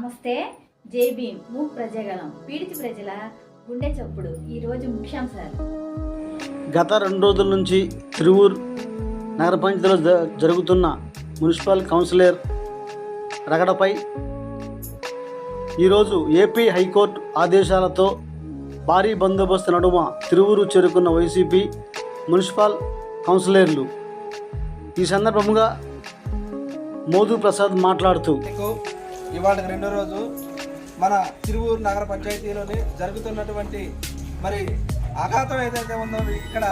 నమస్తే జై భీమ్. మూక్ ప్రజగలం ప్రజల గుండె చప్పుడు. ఈరోజు ముఖ్యాంశాలు. గత రెండు రోజుల నుంచి తిరువూరు నగర పంచాయతీలో జ- జరుగుతున్న మున్సిపల్ కౌన్సిలర్ రగడపై ఈరోజు ఏపీ హైకోర్టు ఆదేశాలతో భారీ బందోబస్తు నడుమ తిరువూరు చేరుకున్న వైసీపీ మున్సిపల్ కౌన్సిలర్లు. ఈ సందర్భంగా మోదు ప్రసాద్ మాట్లాడుతూ ఇవాళ రెండో రోజు మన తిరువూరు నగర పంచాయతీలోని జరుగుతున్నటువంటి మరి అఘాతం ఏదైతే ఉందో ఇక్కడ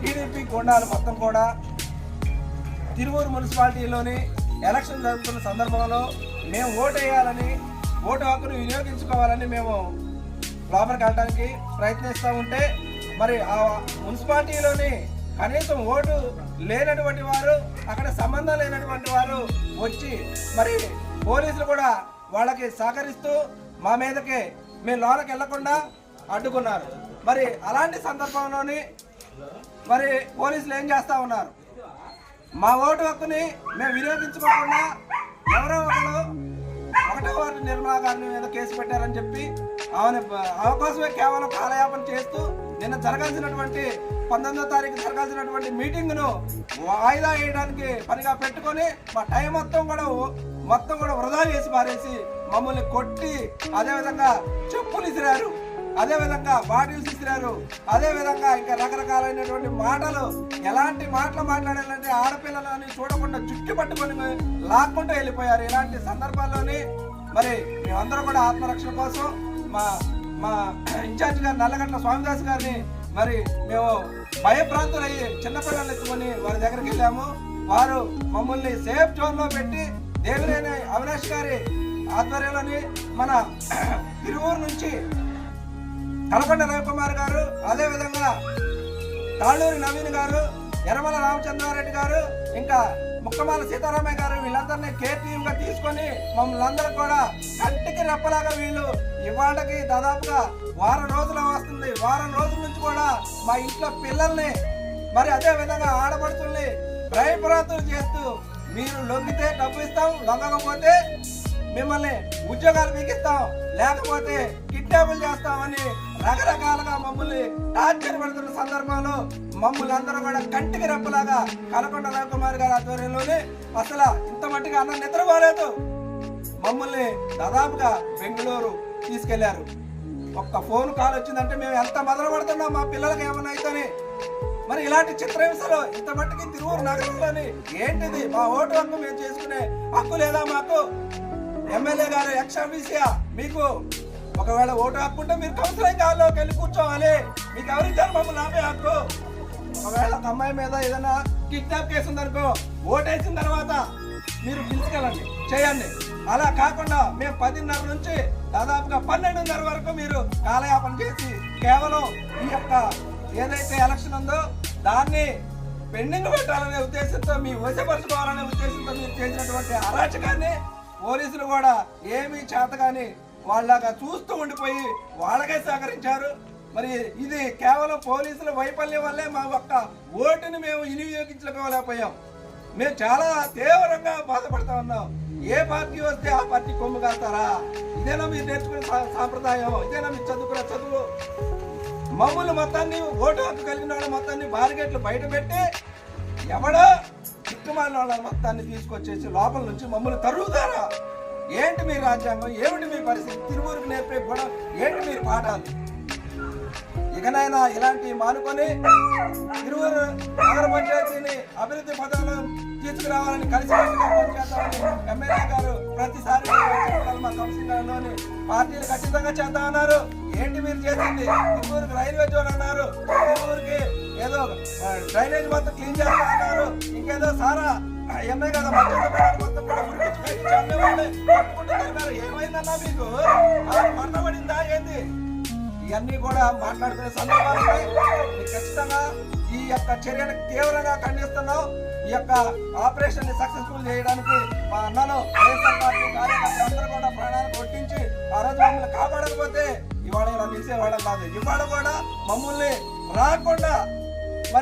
టీడీపీ కొండాలు మొత్తం కూడా తిరువూరు మున్సిపాలిటీలోని ఎలక్షన్ జరుగుతున్న సందర్భంలో మేము ఓటు వేయాలని ఓటు హక్కును వినియోగించుకోవాలని మేము లోపలికి వెళ్ళడానికి ప్రయత్నిస్తూ ఉంటే మరి ఆ మున్సిపాలిటీలోని కనీసం ఓటు లేనటువంటి వారు అక్కడ సంబంధం లేనటువంటి వారు వచ్చి మరి పోలీసులు కూడా వాళ్ళకి సహకరిస్తూ మా మీదకి మేము లోనకి వెళ్ళకుండా అడ్డుకున్నారు. మరి అలాంటి సందర్భంలోని మరి పోలీసులు ఏం చేస్తూ ఉన్నారు? మా ఓటు హక్కుని మేము వినియోగించుకోకుండా ఎవరో ఒకరు ఒకటో వారి నిర్మలా మీద కేసు పెట్టారని చెప్పి ఆమె అవకాశమే కేవలం కాలయాపన చేస్తూ నిన్న జరగాల్సినటువంటి పంతొమ్మిదో తారీఖు జరగాల్సినటువంటి మీటింగ్ను వాయిదా వేయడానికి పనిగా పెట్టుకొని మా టైం మొత్తం కూడా మొత్తం కూడా వృధా చేసి పారేసి మమ్మల్ని కొట్టి అదేవిధంగా చెప్పులు ఇసిరారు. అదే విధంగా బాటిల్స్ ఇసిరారు. అదే విధంగా ఇంకా రకరకాలైనటువంటి మాటలు ఎలాంటి మాటలు మాట్లాడాలంటే ఆడపిల్లలని చూడకుండా జుట్టు పట్టుకొని లాక్కుంటూ వెళ్ళిపోయారు. ఇలాంటి సందర్భాల్లోనే మరి మేమందరం కూడా ఆత్మరక్షణ కోసం మా మా ఇన్ఛార్జ్ గారు నల్లగంట్ల స్వామిదాస్ గారిని మరి మేము భయప్రాంతులయ్యి చిన్నపిల్లలు ఎత్తుకొని వారి దగ్గరికి వెళ్ళాము. వారు మమ్మల్ని సేఫ్ జోన్లో పెట్టి దేవినేని అవినాష్ గారి ఆధ్వర్యంలోని మన తిరువూరు నుంచి కలకొండ రవికుమార్ గారు అదేవిధంగా తాళ్ళూరి నవీన్ గారు యనమల రామచంద్రారెడ్డి గారు ఇంకా ముక్కమాల సీతారామయ్య గారు వీళ్ళందరినీ కేర్గా తీసుకొని మమ్మల్ని అందరూ కూడా కంటికి రెప్పలాగా వీళ్ళు. ఇవాళకి దాదాపుగా వారం రోజులు వస్తుంది. వారం రోజుల నుంచి కూడా మా ఇంట్లో పిల్లల్ని మరి అదే విధంగా ఆడపడుతుల్ని భయప్రాంతులు చేస్తూ మీరు లొంగితే డబ్బు ఇస్తాం లొంగకపోతే మిమ్మల్ని ఉద్యోగాలు బిగిస్తాం లేకపోతే కిడ్నాపులు చేస్తామని రకరకాలుగా మమ్మల్ని టార్చర్ పెడుతున్న సందర్భంలో మమ్మల్ని అందరూ కూడా కంటికి రెప్పలాగా కలకొండ రవికుమార్ గారి ఆధ్వర్యంలోనే అసలు ఇంత మట్టిగా అన్న నిద్రపోలేదు. మమ్మల్ని దాదాపుగా బెంగళూరు తీసుకెళ్ళారు. ఒక్క ఫోన్ కాల్ వచ్చిందంటే మేము ఎంత మొదలు పడుతున్నాం మా పిల్లలకి ఏమన్నా అయితేనే. మరి ఇలాంటి చిత్రహింసలు ఇంత మట్టికి తిరువురు నగరంలోని ఏంటిది? మా ఓటు హక్కు మేము చేసుకునే హక్కు లేదా మాకు? ఎమ్మెల్యే గారు ఎక్స్ మీకు ఒకవేళ ఓటు హక్కు మీరు కౌన్సిలింగ్ హాల్లోకి వెళ్ళి కూర్చోవాలి. మీకు ఎవరిచ్చారు మమ్మల్ని ఆపే హక్కు? ఒకవేళ ఒక అమ్మాయి మీద ఏదైనా కిడ్నాప్ కేసు ఉందనుకో ఓటేసిన తర్వాత మీరు పిలుచుకెళ్ళండి చేయండి. అలా కాకుండా మేము పదిన్నర నుంచి దాదాపుగా పన్నెండున్నర వరకు మీరు కాలయాపన చేసి కేవలం ఈ యొక్క ఏదైతే ఎలక్షన్ ఉందో దాన్ని పెండింగ్ పెట్టాలనే ఉద్దేశంతో మీ వశపరచుకోవాలనే ఉద్దేశంతో మీరు చేసినటువంటి అరాచకాన్ని పోలీసులు కూడా ఏమీ చేతగాని వాళ్ళగా చూస్తూ ఉండిపోయి వాళ్ళకే సహకరించారు. మరి ఇది కేవలం పోలీసుల వైఫల్యం వల్లే మా ఒక్క ఓటుని మేము వినియోగించుకోలేకపోయాం. మేము చాలా తీవ్రంగా బాధపడతా ఉన్నాం. ఏ పార్టీ వస్తే ఆ పార్టీ కొమ్ము కాస్తారా? ఇదేనా మీరు నేర్చుకునే సాంప్రదాయం? ఇదేనా మీరు చదువుకునే చదువు? మమ్మల్ని మొత్తాన్ని ఓటు హక్కు కలిగిన వాళ్ళ మొత్తాన్ని బారిగేట్లు బయట పెట్టి ఎవడో చిక్కుమాలిన వాళ్ళ మొత్తాన్ని తీసుకొచ్చేసి లోపల నుంచి మమ్మల్ని తరుగుతారా? ఏంటి మీ రాజ్యాంగం? ఏమిటి మీ పరిస్థితి? తిరువురికి నేర్పే కూడా ఏంటి మీరు పాఠాలు? ఇకనైనా ఇలాంటి మానుకొని తిరువురు నగర పంచాయతీని అభివృద్ధి పదాలు తీసుకురావాలని కలిసి ఎమ్మెల్యే గారు ప్రతిసారి మా పార్టీలు ఖచ్చితంగా చేద్దాం అన్నారు. ఏంటి మీరు చేసింది? తిరువురికి రైల్వే జోన్ అన్నారు. తిరువురికి ఏదో డ్రైనేజ్ మొత్తం క్లీన్ చేస్తా అన్నారు. సారా ఎమ్మెల్యే కదా ఏమైందన్నా మీకు? మరణపడిందా ఏంది? ఇవన్నీ కూడా మాట్లాడుతున్న సందర్భాలు ఖచ్చితంగా ఈ యొక్క చర్యను తీవ్రంగా ఖండిస్తున్నాం. ఈ యొక్క ఆపరేషన్ని సక్సెస్ఫుల్ చేయడానికి మా అన్నలు వైఎస్ఆర్ పార్టీ కార్యకర్తలు అందరూ కూడా ప్రాణాలు కొట్టించి ఆ రోజు మమ్మల్ని కాపాడకపోతే ఇవాళ ఇలా నిలిచేవాళ్ళం కాదు. ఇవాళ కూడా మమ్మల్ని రాకుండా